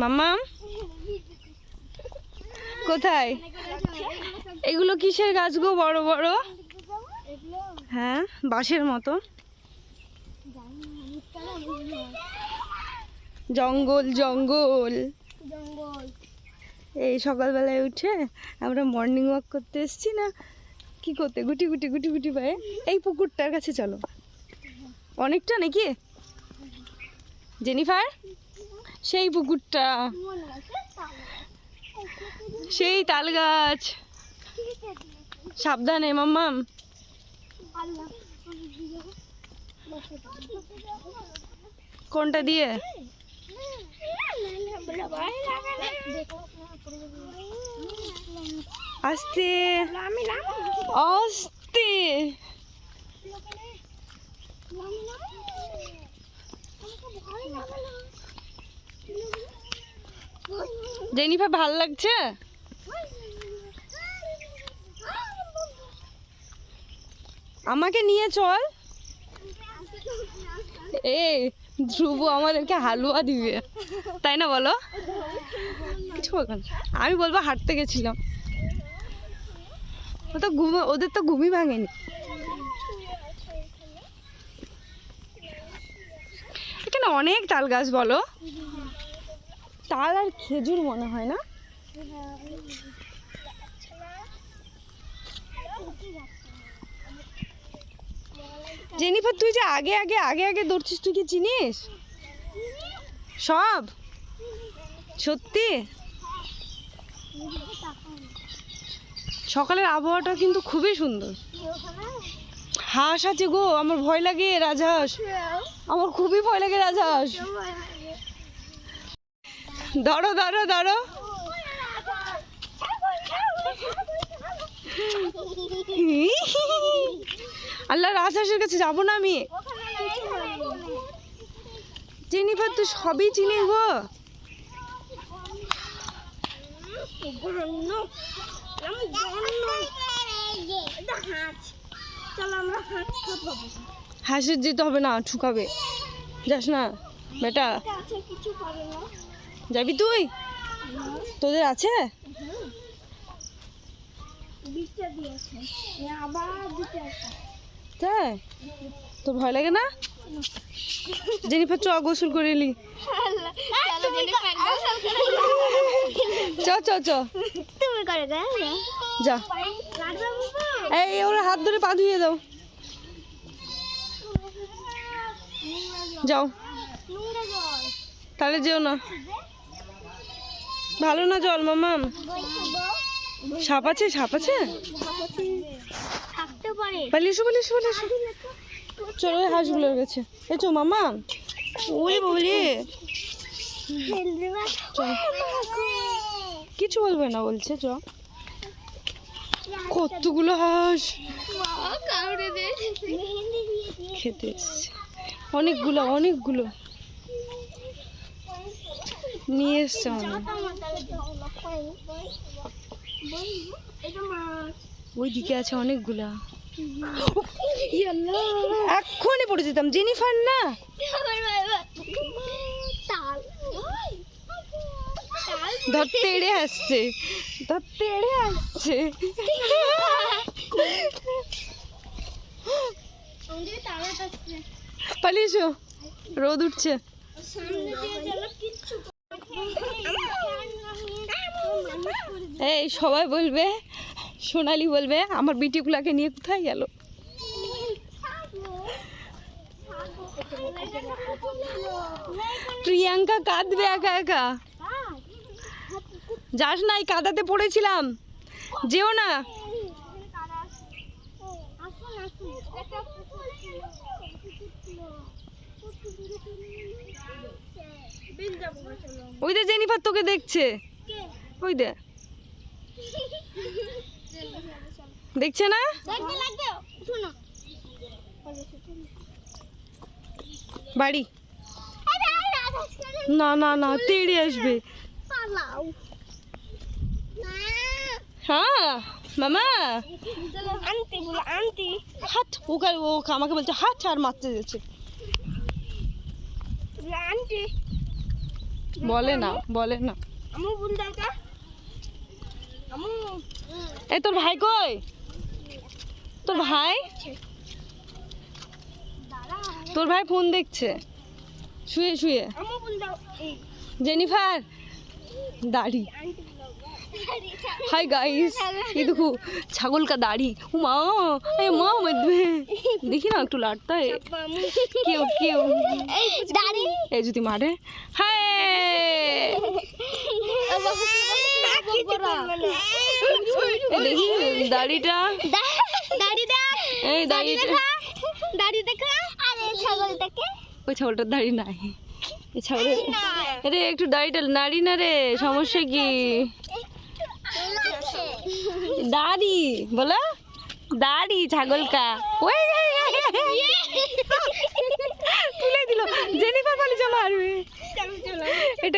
মাম্মা? কোথায়? এগুলো কিসের গাছ গো বড় বড়? হ্যাঁ বাঁশের মতো। জঙ্গল জঙ্গল। এই সকালবেলায় উঠে আমরা মর্নিং ওয়াক করতে এসেছি না? কি করতে? গুটি গুটি গুটি গুটি পায়ে। এই পুকুরটার কাছে চলো। অনেকটা নাকি? জেনিফার সেই পুকুরটা। সেই তাল গাছ সাবধানে মাম্মাম। কোনটা দিয়ে? আস্তে। আস্তে। জেনিফার ভালো লাগছে? আমাকে নিয়ে চল। এই ধ্রুব আমাদেরকে হালুয়া দিবে। তাই না বলো? কিছু। আমি বলব হাঁটতে গেছিলাম। ও তো ঘুম, ওদের তো ঘুমই ভাঙেনি। এখানে অনেক তাল গাছ বলো। তাল আর খেজুর মনে হয় না? জেনিফার, তুই যে আগে আগে আগে আগে দৌড়ছিস তুই কি চিনিস? সব? সত্যি? সকালের আবহাওয়াটা কিন্তু খুবই সুন্দর। হাঁস আছে গো, আমার ভয় লাগে রাজহাঁস। আমার খুবই ভয় লাগে রাজহাঁস। ধরো ধরো ধরো। আল্লাহ রাজহাঁসের কাছে যাব না আমি? জেনিফার, তুই সবই চিনি গো। হাঁসের যেতে হবে না, ঠুকাবে। যাস না, বেটা। কিছু করে না যাবি তুই? তোদের আছে? তাই? তোর ভয় লাগে না? জেনিফার চ গোসল করে এলি চ চ চ। তুমি করে গে যা। এই ওরা হাত ধরে পা ধুয়ে দাও। যাও। তাহলে যেও না। ভালো না জল মামাম? সাপ আছে সাপ আছে? থাকতে পারে। পালিয়ে এসো পালিয়ে এসো পালিয়ে এসো। চলো হাঁসগুলোর কাছে এই চো মামা ওরে বলি কিছু বলবে না বলছে চ। কতগুলো হাঁস? খেতে এসছে। অনেকগুলো অনেকগুলো। নিয়ে এসছে অনেক ওই দিকে আছে অনেকগুলা। এক্ষুনি পড়ে যেতাম। জেনিফার না? ধরতে এড়ে আসছে। ধরতে এড়ে আসছে। পালিয়ে রোদ উঠছে। এই সবাই বলবে, সোনালি বলবে, আমার বিটিগুলাকে নিয়ে কোথায় গেল? প্রিয়াঙ্কা কাঁদবে একা একা। যাস না, এই কাদাতে পড়েছিলাম। যেও না। ওই দে, জেনিফার তোকে দেখছে। ওই দে। দেখছে না? বাড়ি। না না না তেড়ে আসবে। হ্যাঁ মামা। আনতে বলো আনতে হাত ওকে ও আমাকে বলছে হাত আর মারতে যাচ্ছে। আনতে বলে না বলে না। আমু বুন দাও কা আমু। এই তোর ভাই কই? তোর ভাই দাঁড়া তোর ভাই ফোন দেখছে শুয়ে শুয়ে আমু বুন দাও এই জেনিফার দাড়ি আন্টি বুলাও হাই গাইস ये देखो ছাগল का दाढ़ी उमा ए माँ मत देखी ना একটু লাটতা है क्यों क्यों এই দাঁড়ি এই যদি মারে হাই এই দেখি দাড়িটা দাড়ি দেখ। এই দাড়ি দাড়ি দেখা। আরে ছাগলটাকে। ওই ছাগলটার দাড়ি নাই। এই ছাগলের রে একটু দাড়িটা নাড়ি না রে সমস্যা কি? দাড়ি বলো। দাড়ি ছাগল কা ওই তুলে দিল। জেনিফার বলে মারবে এটা